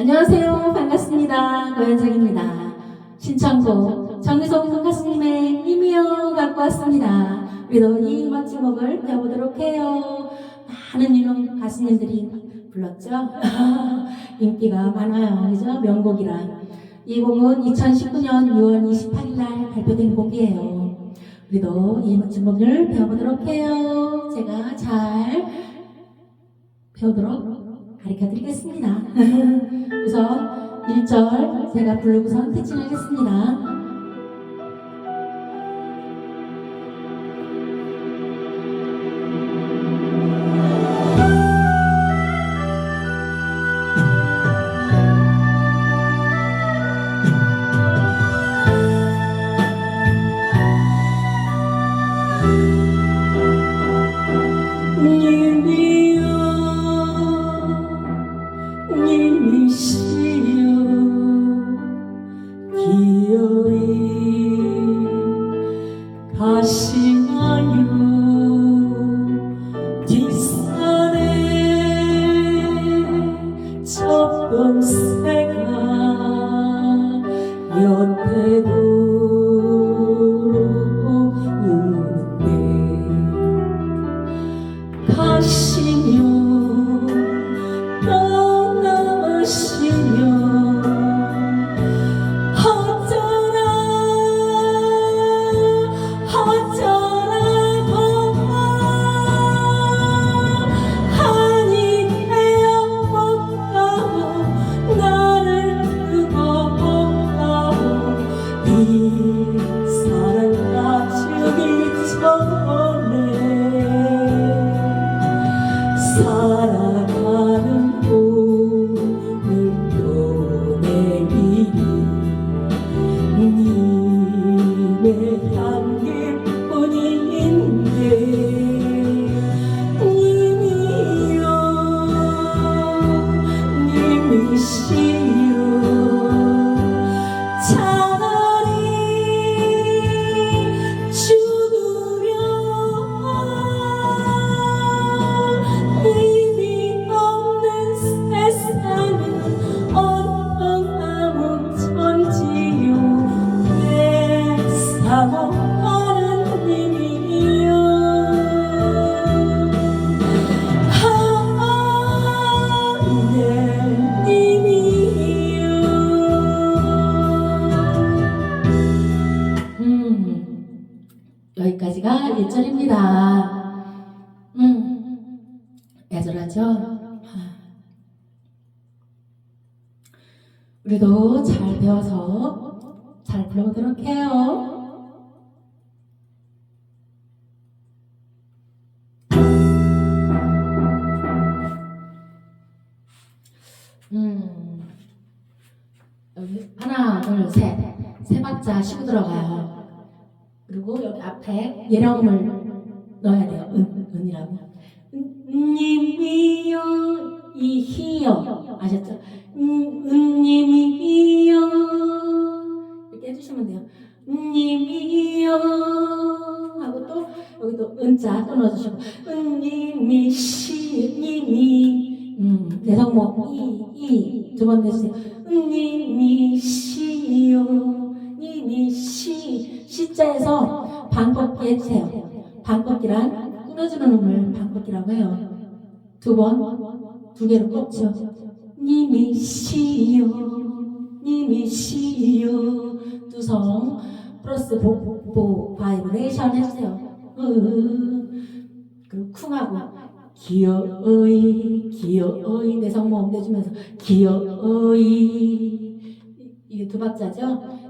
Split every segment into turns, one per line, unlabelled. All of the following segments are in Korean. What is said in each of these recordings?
안녕하세요. 반갑습니다. 고현정입니다. 신청곡 정미성 가수님의 이미요 갖고 왔습니다. 우리도 이 멋진 곡을 배워보도록 해요. 많은 유명 가수님들이 불렀죠. 인기가 많아요. 그죠? 명곡이라. 이 곡은 2019년 6월 28일 날 발표된 곡이에요. 우리도 이 멋진 곡을 배워보도록 해요. 제가 잘 배우도록 가르쳐 드리겠습니다. 우선 1절 제가 부르고선 태칭하겠습니다. 애절하죠? 우리도 잘 배워서 잘 불러보도록 해요. 음, 여기 하나, 둘, 셋. 세 박자 쉬고 들어가요. 그리고 여기 앞에 예령음을 넣어야 돼요. 은, 은이라고. 은, 님이요, 이희요. 아셨죠? 음, 은님이요. 이렇게 해주시면 돼요. 은님이요. 하고 또, 여기 또 은자 또 넣어주시고. 은님이, 시, 님이. 음, 내성모, 이, 이. 두 번 내주세요. 은님이, 시요. 님이, 시. 시자에서 반꺾기 해주세요. 반꺾기란 끊어주는 음을 반꺾기라고 해요. 두 번, 두 개로 꺾죠. 님이 시요, 님이 시요. 두성 플러스 복부 바이브레이션 해주세요. 으, 그리고 쿵하고 기어의, 기어의 내 성모음 내주면서 기어의 이게 두 박자죠.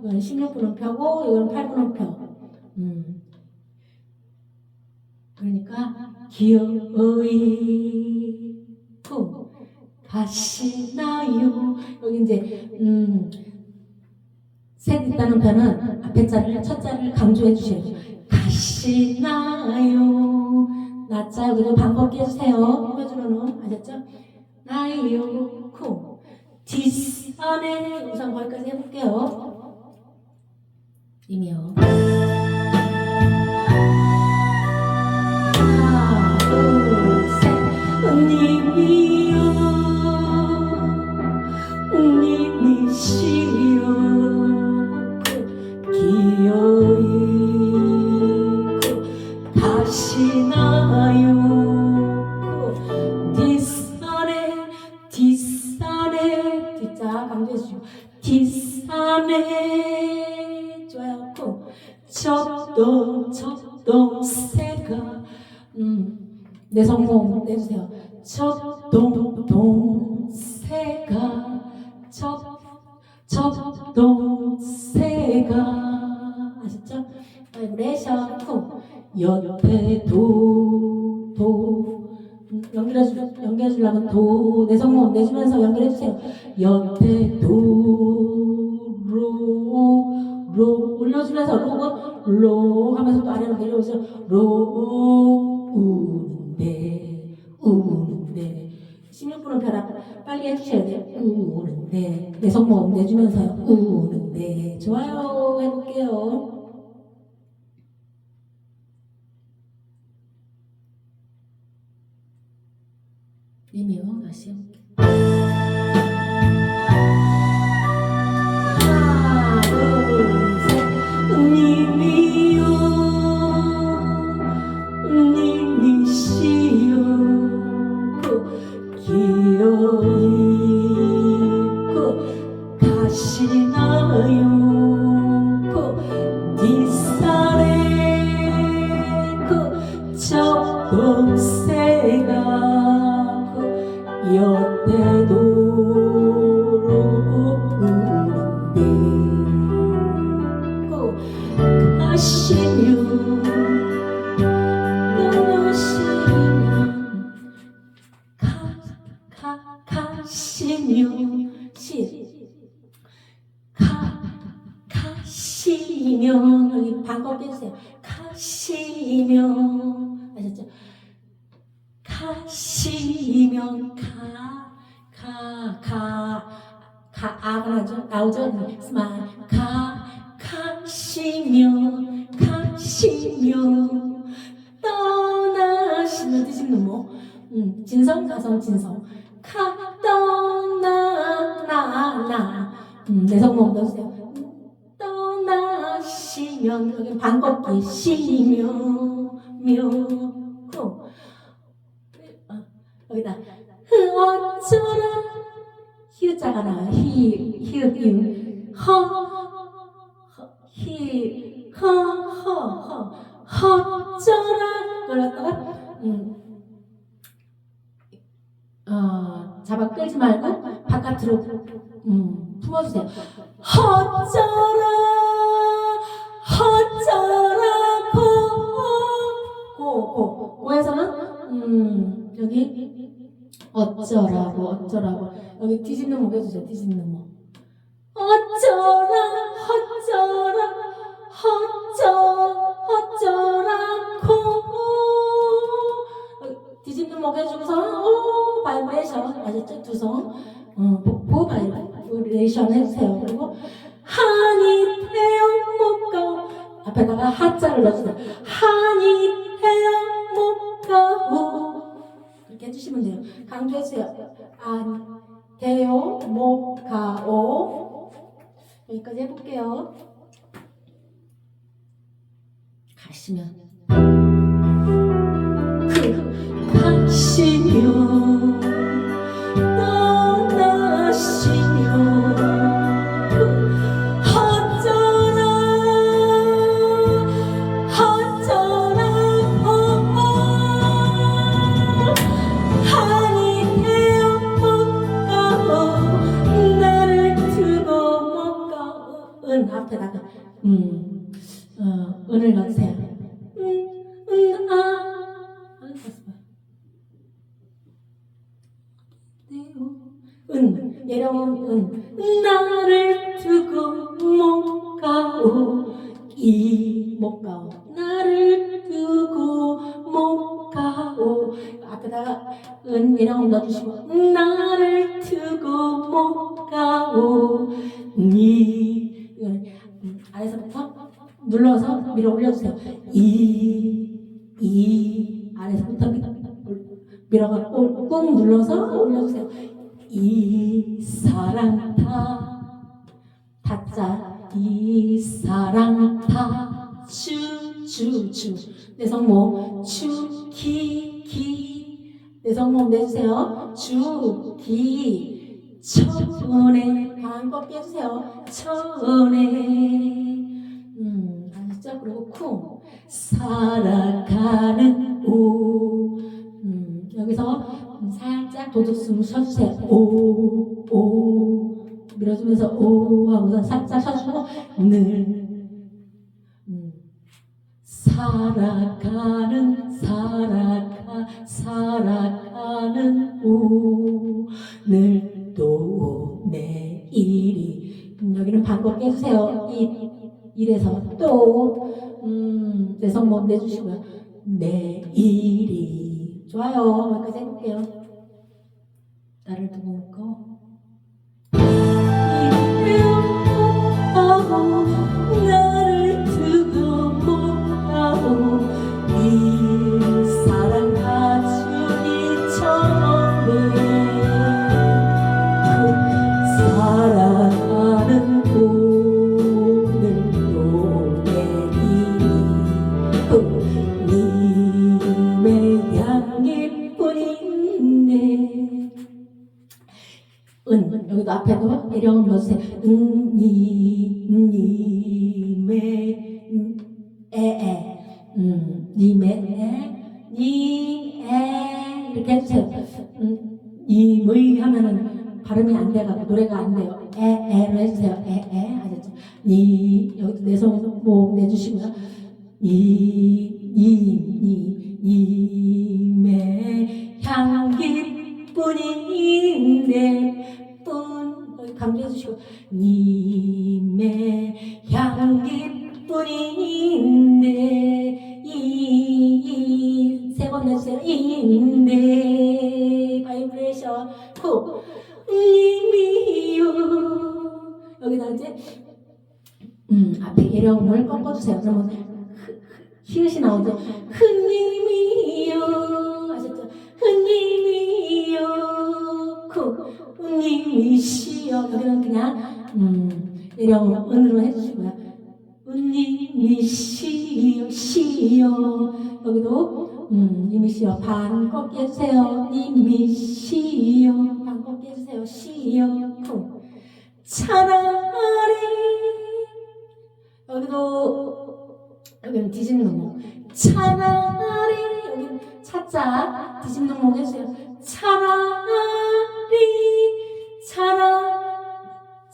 이거는 16분음 펴고 이거는 8분음 펴. 음. 그러니까 기어의 쿵 가시나요. 여기 이제 음, 셋 있다는 편은 앞에 자를 첫 자를 강조해 돼요. 가시나요. 낮자 여기도 반복해 꾸며주는. 음 아셨죠? 나요. 쿵 뒷선에 우선 거기까지 해볼게요. 이미요 내 성공 내주세요 젖도 새가 젖 젖도 새가 아셨죠? 바이브레이션 후 옆에 도도 연결해 주 연결해 주려면 도 내성모 내주면서 연결해 주세요. 옆에 도로 로 올려주면서 로고 로 하면서 또 아래로 내려오죠. 로 우 는데 우는데 16분은 벼라 빨리 해주셔야 돼요. 우는데 내 성모 내주면서요. 우는데 좋아요 해볼게요. 님이요 다시 해볼게요. Isso. 나오죠? 스마일. 가, 가시면 가시면 떠나시면 뜻있는 뭐? 음, 진성 가성 진성. 가 떠나 나나. 음, 내성모 넣어주세요. 떠나시면 여기 반갑게 시면 이응 허히 허허허 허쩌라 그걸 갖다가 음, 어, 잡아 끌지 말고 바깥으로 음, 품어주세요. 허쩌라 허쩌라 고고 고에서는 음, 여기 어쩌라고 어쩌라고 여기 뒤집는 목 해주세요. 뒤집는 목 어쩌라 허쩌라 허쩌 허쩌라고 뒤집는 목 해주고서 오 바이브레이션 아셨죠? 두성 어, 복부 바이브레이션 해주세요. 그리고 한이 태양 못가 앞에다가 하자를 넣어주세요. 한이 태양 못가오 이렇게 해주시면 돼요. 강조해주세요. 안 대요 못 가오 여기까지 해볼게요. 가시면 그 가시면 나를 두고 못 가오 이못 가오 나를 두고 못 가오 앞에다가 은 예령 넣어주시고 나를 두고 못 가오 니 이거는 음, 아래서부터 눌러서 밀어 올려주세요 이 이 아래서부터 밀- 밀어가 꾹 눌러서 올려주세요 이 사랑 다 타짜 이 사랑 다 추추추 내 성모 추기기 내 성모 내주세요. 주기 천에 반껏 깨주세요. 천에. 음 아시죠? 그리고 쿵. 살아가는 오 음, 여기서 살짝 도둑숨 쉬어주세요 오 오. 밀어주면서 오 하고서 살짝 쉬어주고 늘 음, 살아가는 살아가 살아가는 오늘도 내일이. 음, 여기는 반복 해주세요. 이 이래서 또 음, 내성목 내주시고요. 내일이 좋아요. 여기까지 해볼게요. 나를 두고 먹고 니, 님의 음, 에에 음, 님의 에, 니, 에 이렇게 해주세요. 음, 님의 하면은 발음이 안 돼가지고 노래가 안 돼요. 에, 에로 해주세요. 에, 에 아셨죠? 니 여기도 내손목 내주시고요. 니, 님, 니, 님의 향기뿐인데 뿐 여기 강조해 주시고 님의 향기뿐인데 이세 번 내주세요. 인데 바이브레이션. 코 님이요 여기다 이제 음 앞에 예령을 꺾어주세요. 그러면 히읗이 나오죠. 흔님이요 음 예령 은으로 해주시고요. 은님이시여 시여 여기도 음 님이시여 반 꺾게 해주세요. 님이시여 반 꺾게 해주세요. 코 차라리. 여기도 여기는 뒤집는 목. 차라리. 여기는 차자 뒤집는 목 해주세요. 차라리. 차라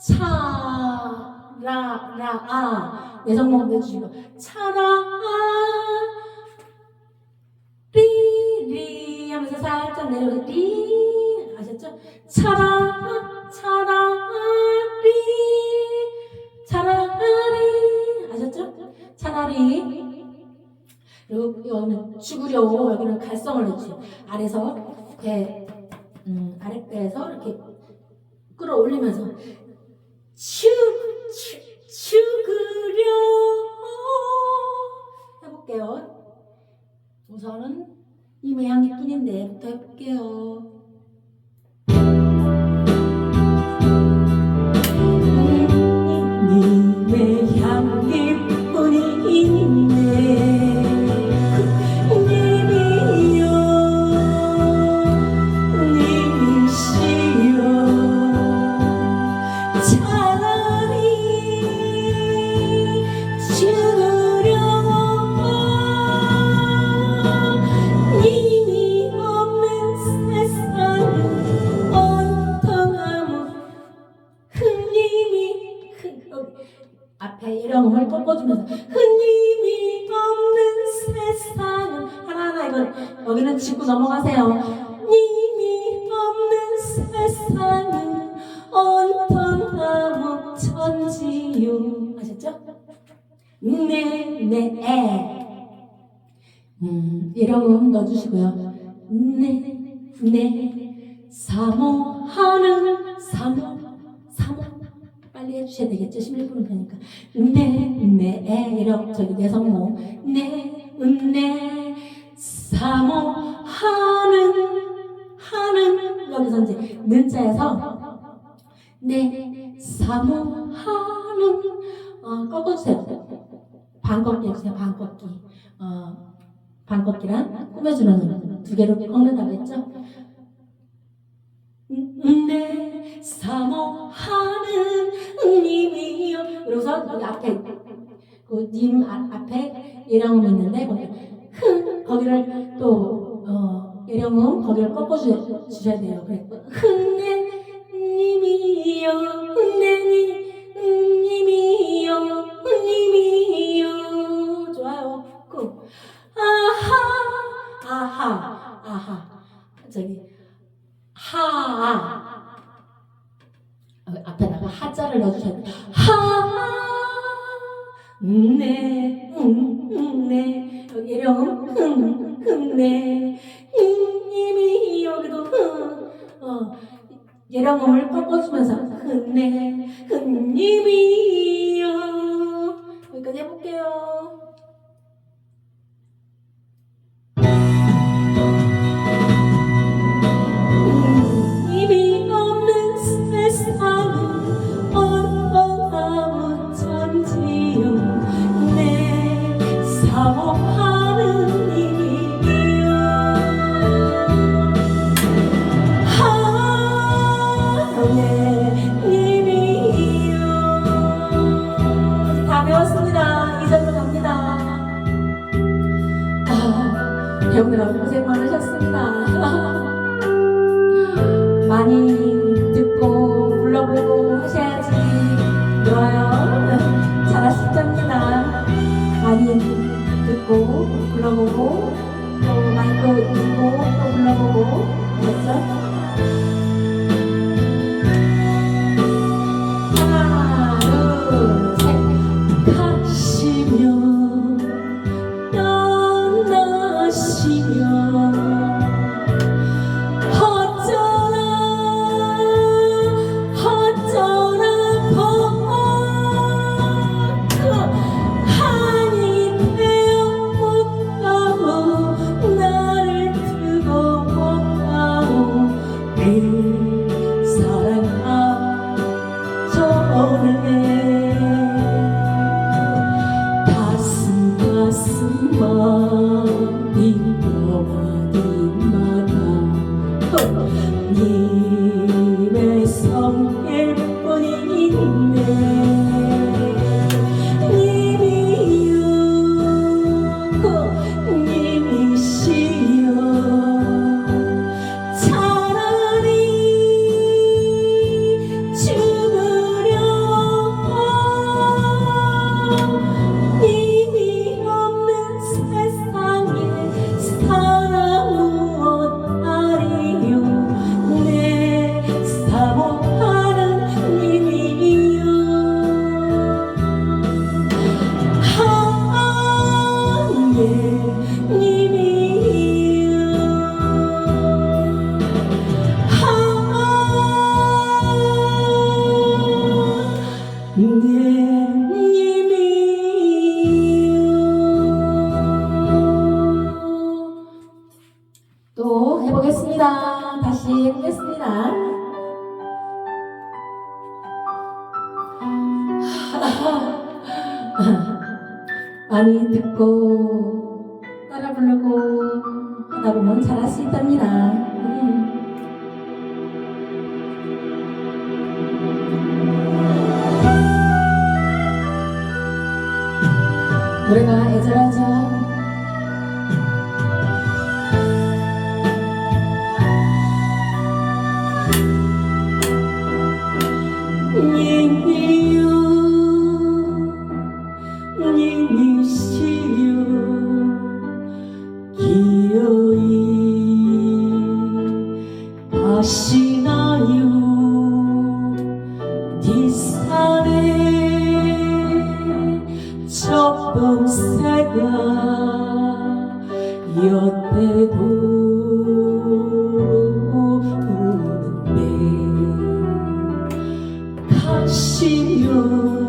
차라라 아 내성목 내주시고 차라 리 리 하면서 살짝 내려오세요 리 아셨죠? 차라 차라 리 차라리. 아셨죠? 차라리. 그리고 여기는 죽으려고 여기는 갈성을 내주세요. 아래서 배 음, 아랫배에서 이렇게 끌어올리면서 해볼게요. 우선은 이의 향기뿐인데부터 해볼게요. 님의 향기뿐인 음, 이라고 넣어주시고요. 네, 네, 사모하는 사모, 사모. 빨리 해주셔야 되겠죠? 11분은 되니까. 음, 네, 음, 네, 이렇게 저기 내성모. 네, 네, 음, 네. 사모하는, 하는. 여기서 이제 는자에서 네, 사모하는, 어, 꺾어주세요. 반꺾기 해주세요, 반꺾기. 어, 반커키랑 꾸며주는 두 개로 꺾는다고 했죠? 내 사모하는 님이여. 그래서 여기 앞에 그님 앞에 예령음 있는데 거기를 또 어, 예령음 거기를 꺾어주셔야 돼요. 그래 흥내 님이여 흥내 님. 소리를 넣어주셔야 돼요. 하, 네, 음, 음, 네. 여기 이런, 음, 음, 네. 님이 여기도, 음, 어. 예령음을 꺾어주면서, 흔네, 흔님이요. 여기까지 해볼게요. 노래가 애절하죠? 心有